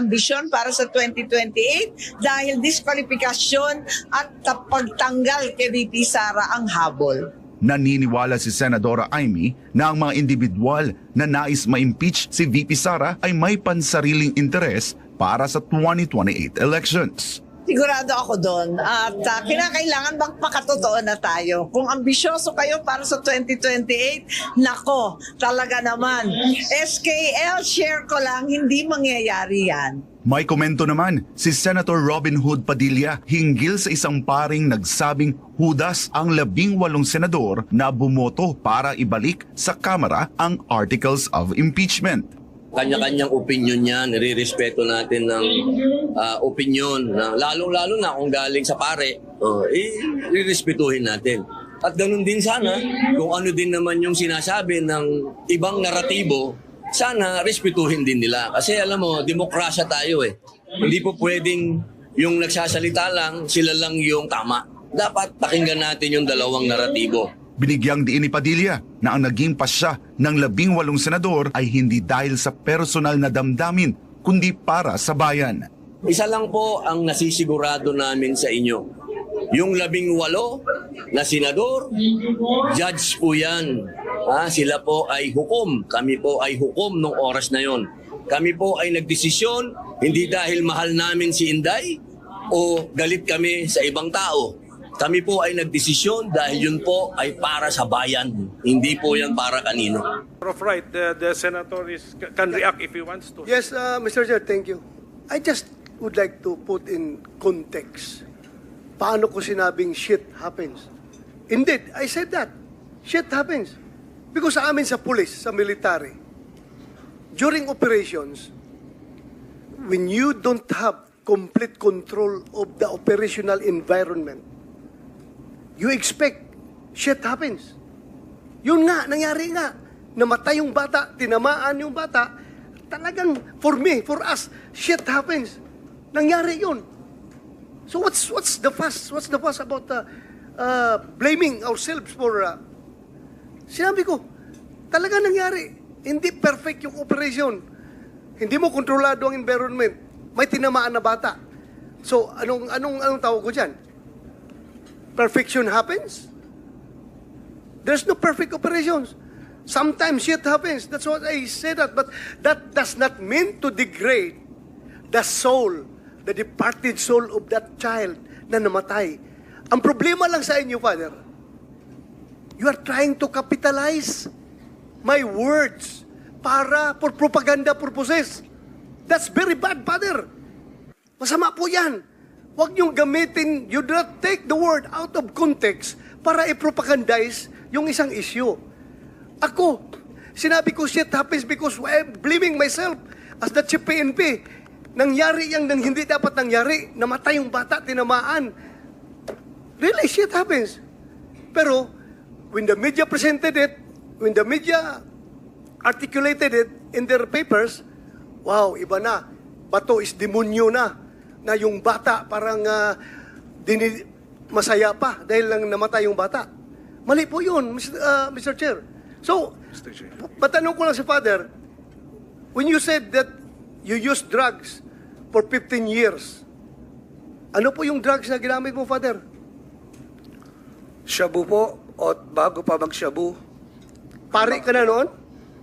ambisyon para sa 2028 dahil diskwalifikasyon at pagtanggal kay VP Sara ang habol. Naniniwala si Senadora Amy na ang mga individual na nais ma-impeach si VP Sara ay may pansariling interes para sa 2028 elections. Sigurado ako doon. At ah, kinakailangan magpakatotoo na tayo. Kung ambisyoso kayo para sa 2028, nako, talaga naman. SKL, share ko lang, hindi mangyayari yan. May komento naman si Senator Robin Hood Padilla hinggil sa isang paring nagsabing hudas ang labing walong senador na bumoto para ibalik sa Kamara ang Articles of Impeachment. Kanya-kanyang opinion niya, nire-respeto natin ng ah, opinion, na, lalong-lalo na kung galing sa pare, uh, eh, rirespetuhin natin. At ganun din sana, kung ano din naman yung sinasabi ng ibang naratibo, sana respetuhin din nila. Kasi alam mo, demokrasya tayo eh. Hindi po pwedeng yung nagsasalita lang, sila lang yung tama. Dapat pakinggan natin yung dalawang naratibo. Binigyang diin ni Padilla na ang naging pasya ng labing walong senador ay hindi dahil sa personal na damdamin kundi para sa bayan. Isa lang po ang nasisigurado namin sa inyo. Yung labing walo na senador, judge po yan. Ah, sila po ay hukom. Kami po ay hukom nung oras na yon. Kami po ay nagdesisyon hindi dahil mahal namin si Inday o galit kami sa ibang tao. Kami po ay nagdesisyon dahil yun po ay para sa bayan. Hindi po yan para kanino. of right, the, the senator is, can react if he wants to. Yes, uh, Mr. Chair, thank you. I just would like to put in context. Paano ko sinabing shit happens? Indeed, I said that. Shit happens. Because sa amin sa police, sa military, during operations, when you don't have complete control of the operational environment, you expect shit happens. Yun nga, nangyari nga. Namatay yung bata, tinamaan yung bata. Talagang, for me, for us, shit happens. Nangyari yun. So what's what's the fuss? What's the fuss about uh, uh, blaming ourselves for... Uh, sinabi ko, talaga nangyari. Hindi perfect yung operation. Hindi mo kontrolado ang environment. May tinamaan na bata. So, anong, anong, anong tawag ko dyan? Perfection happens? There's no perfect operations. Sometimes shit happens. That's what I say that. But that does not mean to degrade the soul, the departed soul of that child na namatay. Ang problema lang sa inyo, Father, you are trying to capitalize my words para for propaganda purposes. That's very bad, Father. Masama po yan. Huwag niyong gamitin, you do not take the word out of context para i-propagandize yung isang issue. Ako, sinabi ko shit happens because I'm blaming myself as the chief PNP. Nangyari yung nang hindi dapat nangyari. Namatay yung bata, tinamaan. Really, shit happens. Pero, when the media presented it, when the media articulated it in their papers, wow, iba na. Bato is demonyo na. Na yung bata parang ah, dini- masaya pa dahil lang namatay yung bata. Mali po yun, Mr. ah, Mr. Chair. So, patanong ko lang sa father, when you said that you used drugs for 15 years, ano po yung drugs na ginamit mo, father? Shabu po, o bago pa mag-shabu, Pare ka na noon?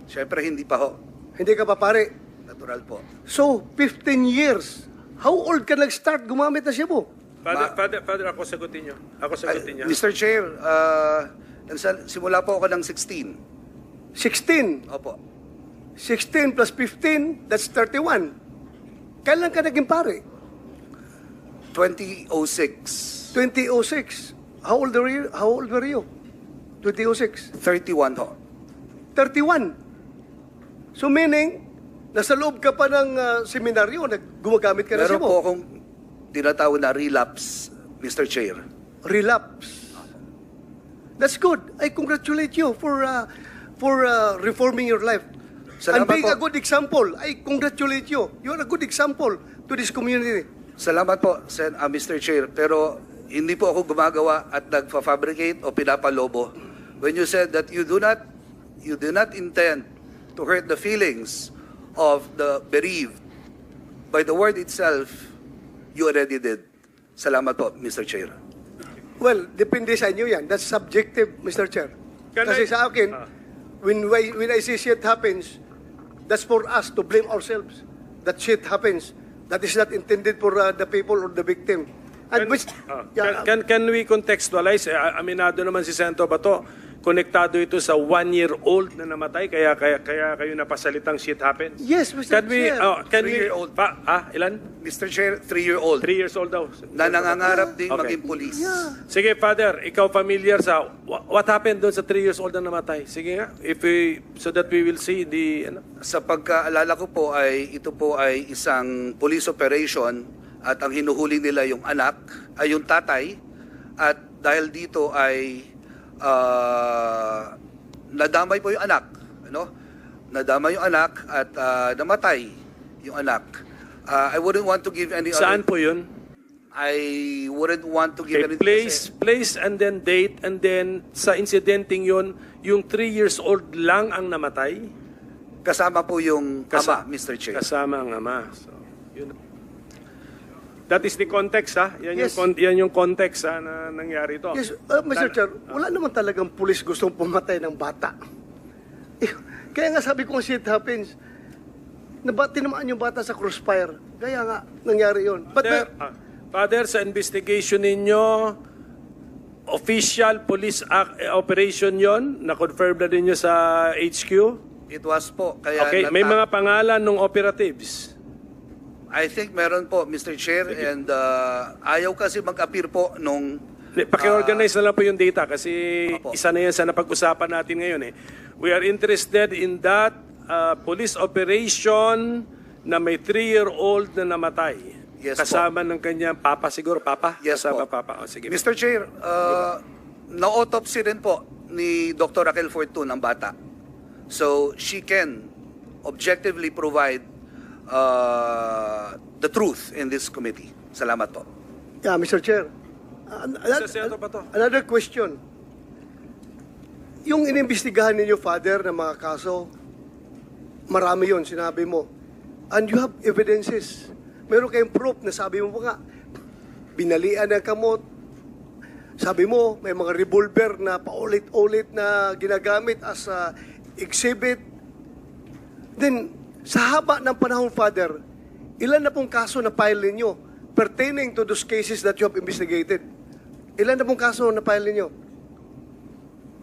syempre hindi pa ho. Hindi ka pa pare. Natural po. So, 15 years. How old ka nag-start gumamit na Cebu? Father, Ma- father, father, ako sagutin niyo. Ako sagutin niya. Ay, Mr. Chair, uh, simula po ako ng 16. 16. Opo. 16 plus 15, that's 31. Kailan ka naging pare? 2006. 2006. How old were you? How old were you? 2006. 31 ho. 31. So meaning, nasa loob ka pa ng ah, seminaryo, nag- gumagamit ka na Meron Cebu. po akong tinatawag na relapse, Mr. Chair. relapse. That's good. I congratulate you for uh, for uh, reforming your life. Salamat and being po. a good example. I congratulate you. You are a good example to this community. Salamat po, Sen, ah, Mr. Chair. Pero hindi po ako gumagawa at nagfa-fabricate o pinapalobo. When you said that you do not you do not intend to hurt the feelings of the bereaved, by the word itself, you already did. Salamat po, Mr. Chair. Well, depende sa inyo yan. That's subjective, Mr. Chair. Can Kasi I- sa akin, Ah. when, I, when I see shit happens, that's for us to blame ourselves. That shit happens. That is not intended for uh, the people or the victim. Can, which, ah, yeah, can, can, can we contextualize? Eh, aminado naman si Sento Bato, konektado ito sa one-year-old na namatay, kaya, kaya, kaya kayo napasalitang shit happens. Yes, Mr. Can we, Chair. oh, can we, Three-year-old. pa, ah, ilan? Mr. Chair, three-year-old Three years old daw. na nangangarap din Okay. maging police. Sige, Father, ikaw familiar sa wha- what happened doon sa three years old na namatay? Sige nga, if we, so that we will see the, ano, Sa pagkaalala ko po ay ito po ay isang police operation at ang hinuhuli nila yung anak, ay yung tatay at dahil dito ay ah, nadamay po yung anak, ano? Nadamay yung anak at ah, namatay yung anak. Ah, I wouldn't want to give any saan other, po yun? I wouldn't want to give Okay, any place, place and then date and then sa incidenting yun, yung three years old lang ang namatay? kasama po yung Kasa- ama, Mr. Chair. Kasama ang ama. So, yun. That is the context, ha? Yan, Yes. yung, yan yung context, ha, na nangyari ito. Yes, uh, Mr. Chair, wala naman talagang pulis gustong pumatay ng bata. Eh, Kaya nga sabi ko, shit happens. Nabati naman yung bata sa crossfire. Kaya nga, nangyari yun. But, Father, ah, Father, sa investigation ninyo, official police ac- eh, operation yon na-confirm na ninyo sa HQ? It was po. Kaya Okay, may mga pangalan ng operatives. I think meron po, Mr. Chair, and uh, ayaw kasi mag-appear po nung... Paki-organize na lang po yung data kasi Opo. isa na yan sa napag-usapan natin ngayon eh. We are interested in that uh, police operation na may three-year-old na namatay. Yes po. Kasama ng kanyang papa siguro, papa? Yes Kasama po. papa. O, sige. Mr. Chair, uh, na-autopsy rin po ni Dr. Raquel Fortun ang bata. So, she can objectively provide uh, the truth in this committee. Salamat po. yeah, Mr. Chair. Uh, another, Senator Bato. another question. Yung inimbestigahan ninyo, Father, ng mga kaso, marami yon sinabi mo. And you have evidences. Meron kayong proof na sabi mo pa nga, binalian ng kamot. Sabi mo, may mga revolver na paulit-ulit na ginagamit as a exhibit. Then, sa haba ng panahon, Father, ilan na pong kaso na file ninyo pertaining to those cases that you have investigated? Ilan na pong kaso na file ninyo?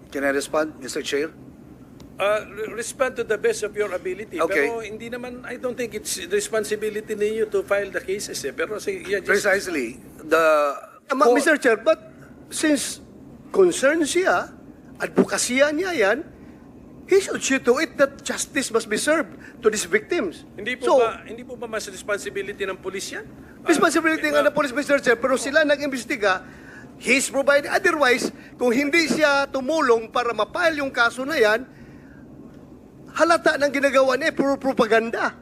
Can I respond, Mr. Chair? Uh, re- respond to the best of your ability. Okay. Pero hindi naman, I don't think it's the responsibility ninyo to file the cases eh. Pero sige, yeah, just, Precisely. The... Uh, Ma- Mr. Chair, but since concerned siya, advokasya niya yan, he should see to it that justice must be served to these victims. hindi po so, ba hindi po ba mas responsibility ng pulis yan? Responsibility eh, nga ng police, Mr. Chair, pero sila nag-imbestiga, he's providing. Otherwise, kung hindi siya tumulong para mapile yung kaso na yan, halata ng ginagawa niya, puro propaganda.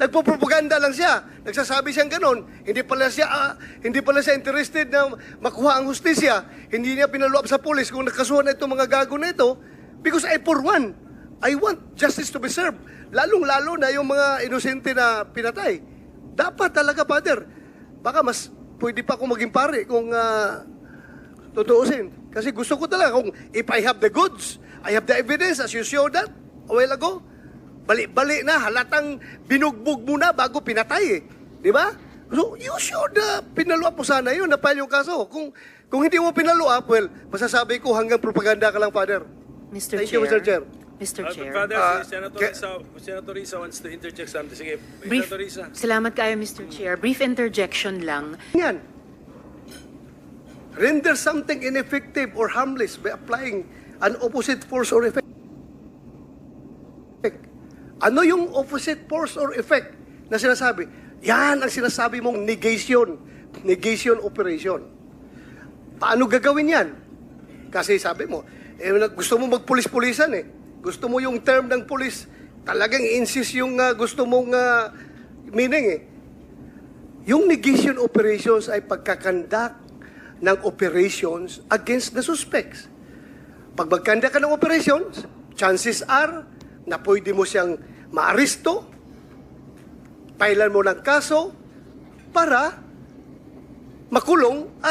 Nagpo-propaganda lang siya. Nagsasabi siyang ganon. Hindi pala siya ah, hindi pala siya interested na makuha ang hustisya. Hindi niya pinaluap sa pulis kung nakasuhan na itong mga gago na ito. Because I, for one, I want justice to be served. Lalong-lalo na yung mga inosente na pinatay. Dapat talaga, Father. Baka mas pwede pa akong maging pare kung ah, tutuusin. Kasi gusto ko talaga kung if I have the goods, I have the evidence as you showed that a while ago. Bali-bali na, halatang binugbog mo na bago pinatay eh. Di ba? So, you should uh, pinaluap mo sana yun, napile yung kaso. Kung, kung hindi mo pinaluap, well, masasabi ko hanggang propaganda ka lang, Father. Mr. Thank Chair. you, Mr. Chair. Mr. Uh, Chair. Father, Uh, si Senator, Risa, Senator Risa wants to interject something. Sige, Brief, Senator Risa. salamat kayo, Mr. Chair. Brief interjection lang. Yan. Render something ineffective or harmless by applying an opposite force or effect. Ano yung opposite force or effect na sinasabi? Yan ang sinasabi mong negation. Negation operation. Paano gagawin yan? Kasi sabi mo, eh, gusto mo magpulis-pulisan eh. Gusto mo yung term ng pulis, talagang insist yung ah, gusto mong ah, meaning eh. Yung negation operations ay pagkakandak ng operations against the suspects. Pag magkanda ka ng operations, chances are na pwede mo siyang maaresto, pailan mo ng kaso para makulong at